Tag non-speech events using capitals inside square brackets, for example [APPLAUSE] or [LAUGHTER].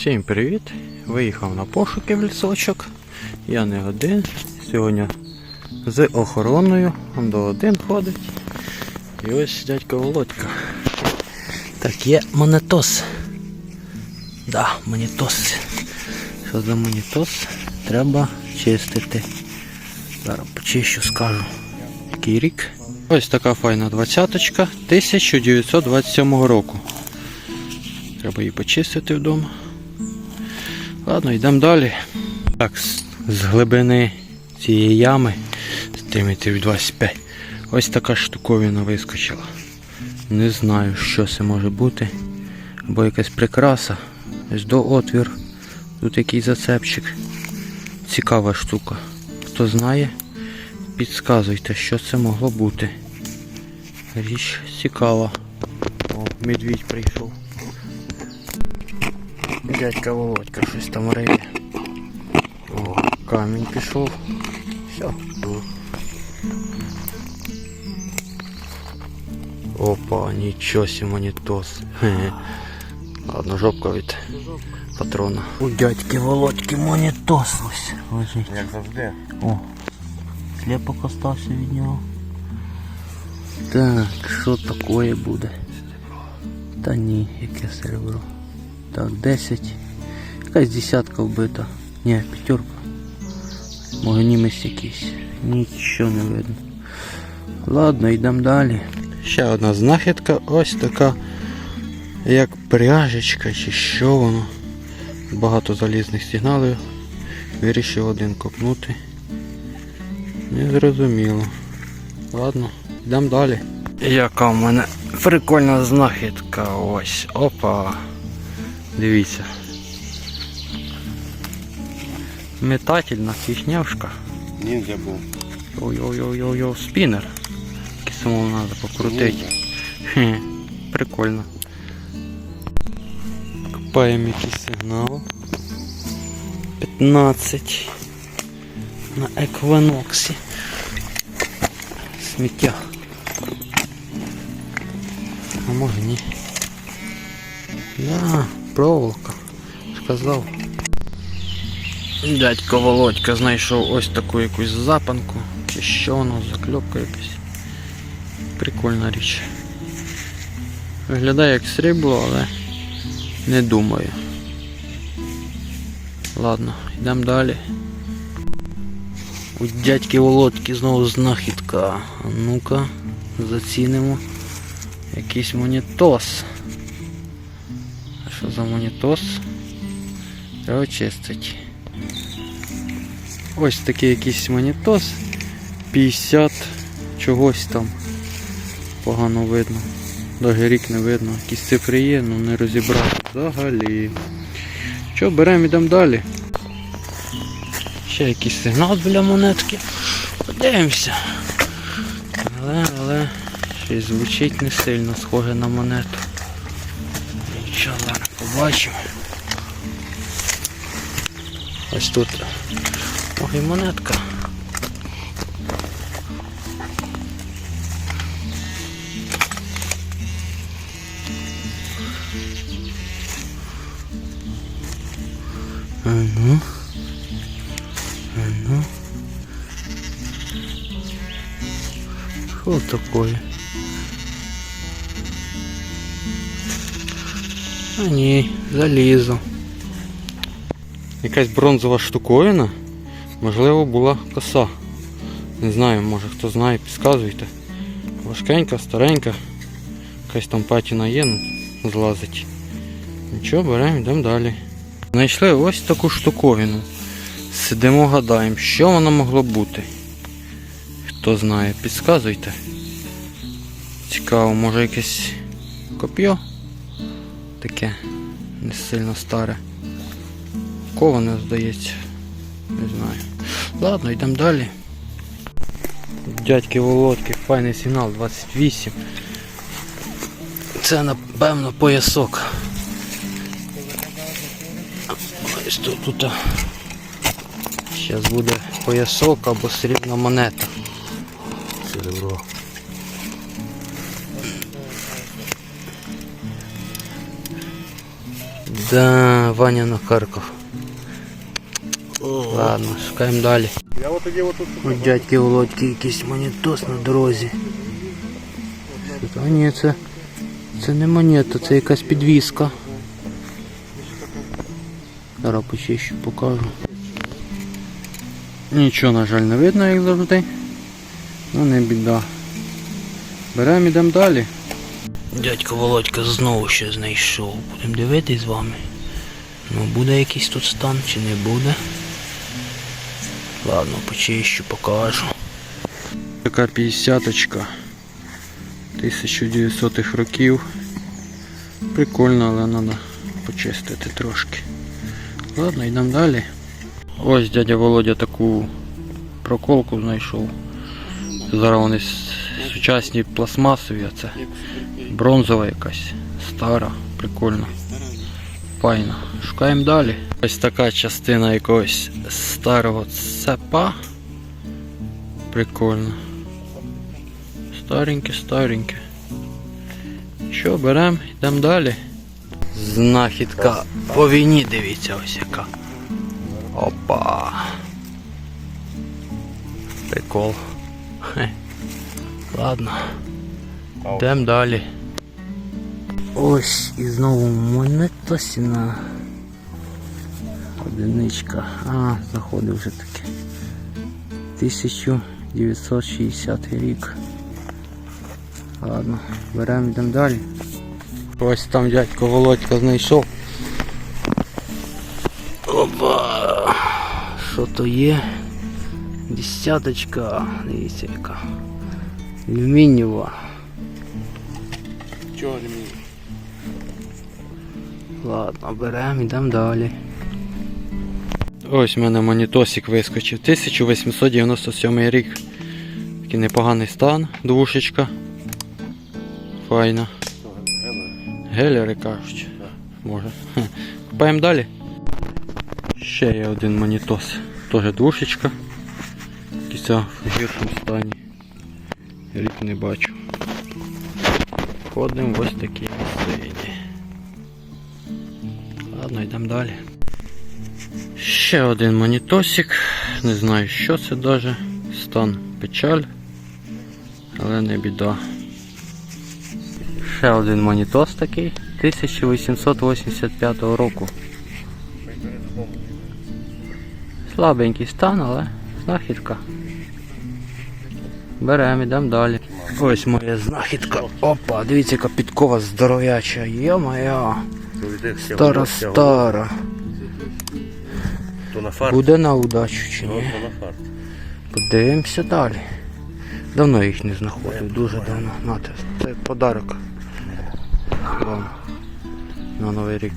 Всім привіт! Виїхав на пошуки в лісочок. Я не один. Сьогодні з охороною. Он до один ходить. І ось дядько Володька. Так, є монетос. Да, монетос. Що за монетос? Треба чистити. Зараз почищу, скажу. Який рік? Ось така файна двадцяточка 1927 року. Треба її почистити вдома. Ладно, йдемо далі. Так, з, глибини цієї ями, сантиметрів 25, ось така штуковина вискочила. Не знаю, що це може бути. Або якась прикраса. Ось до отвір. Тут якийсь зацепчик. Цікава штука. Хто знає, підказуйте, що це могло бути. Річ цікава. О, медвідь прийшов. Дядька Володька щось там риє. О, камінь пішов. Все. Опа, нічого сі монітос. Хе-хе. [LAUGHS] Ладно, жопка від патрона. У дядьки Володьки монітос ось лежить. Як завжди. О, сліпок остався від нього. Так, що таке буде? Та ні, яке серебро. Так, 10. Якась десятка вбита. Ні, п'ятерка. Може якийсь. Нічого не видно. Ладно, йдемо далі. Ще одна знахідка, ось така, як пряжечка чи що воно. Багато залізних сигналів. Вирішив один копнути. Не зрозуміло. Ладно, йдемо далі. Яка в мене прикольна знахідка. Ось. Опа. Дивіться. Метательна фішнявшка. Ніндзя був. Йо-йо-йо-йо-йо, спінер. Який самому треба покрутити. Хе, прикольно. Копаємо якийсь сигнал. 15 на еквіноксі. Сміття. А може ні. Да, проволока. Сказав. Дядько Володька знайшов ось таку якусь запанку. Чи що воно, закльопка якась. Прикольна річ. Виглядає як срібло, але не думаю. Ладно, йдемо далі. У дядьки Володьки знову знахідка. А ну-ка, зацінимо. Якийсь монітос. Що за монітос? Треба чистити. Ось такий якийсь монітос. 50 чогось там. Погано видно. Даже рік не видно. Якісь цифри є, ну не розібрати взагалі. Що, беремо йдемо далі. Ще якийсь сигнал біля монетки. Подивимося. Але, але щось звучить не сильно схоже на монету. Нічого, побачимо. Ось тут. Ох, і монетка. А ну. А ну. Что такое? А ні, залізо. Якась бронзова штуковина. Можливо, була коса. Не знаю, може хто знає, підказуйте. Важкенька, старенька. Якась там патіна є, ну, злазить. Нічого, беремо, йдемо далі. Знайшли ось таку штуковину. Сидимо, гадаємо, що воно могло бути. Хто знає, підказуйте. Цікаво, може якесь коп'є? Таке не сильно старе. Коване, здається. Не знаю. Ладно, йдемо далі. Дядьки Володьки, файний сигнал 28. Це напевно поясок. Ось тут тут. Зараз буде поясок або срібна монета. Серебро. Да, Ваня на накаркав. Ладно, шукаємо далі. У дядьки Володьки якийсь монітос на дорозі. А ні, це, це не монета, це якась підвіска. Зараз почищу, покажу. Нічого, на жаль, не видно, як завжди. Ну не біда. Беремо ідемо далі. Дядько Володька знову ще знайшов. Будемо дивитись з вами. Ну буде якийсь тут стан чи не буде. Ладно, почищу, покажу. Така 50-очка 1900-х років. Прикольно, але треба почистити трошки. Ладно, йдемо далі. Ось дядя Володя таку проколку знайшов. Зараз вони сучасні пластмасові, а це бронзова якась, стара, прикольно. Файно. Шукаємо далі. Ось така частина якогось старого цепа. Прикольно. Стареньке, стареньке. Що, беремо, йдемо далі. Знахідка по війні, дивіться ось яка. Опа. Прикол. Хе. Ладно. Йдемо далі. Ось і знову монета сіна. Одиничка. А, заходив вже таки. 1960 рік. Ладно, беремо йдемо далі. Ось там дядько Володька знайшов. Опа! Що то є? Десяточка. Дивіться яка. Алюмінієва. чого мені? Ладно, беремо, йдемо далі. Ось в мене монітосик вискочив. 1897 рік. Такий непоганий стан, двушечка. Файна. Гелери кажуть. Може. Купаємо далі. Ще є один монітос. Теж двушечка. Якийсь в гіршому стані. Рік не бачу. Ходимо ось такій місцині. Ладно, йдемо далі. Ще один монітосик. Не знаю, що це даже. Стан печаль. Але не біда. Ще один монітос такий 1885 року. Слабенький стан, але знахідка. Беремо, йдемо далі. Ось моя знахідка. Опа, дивіться, яка підкова здоров'яча. Йо-моя. Стара стара. То на фарт, Буде на удачу чи ні? на фарт. Подивимося далі. Давно їх не знаходив, дуже давно. Нате, це подарок. Вам на Новий рік.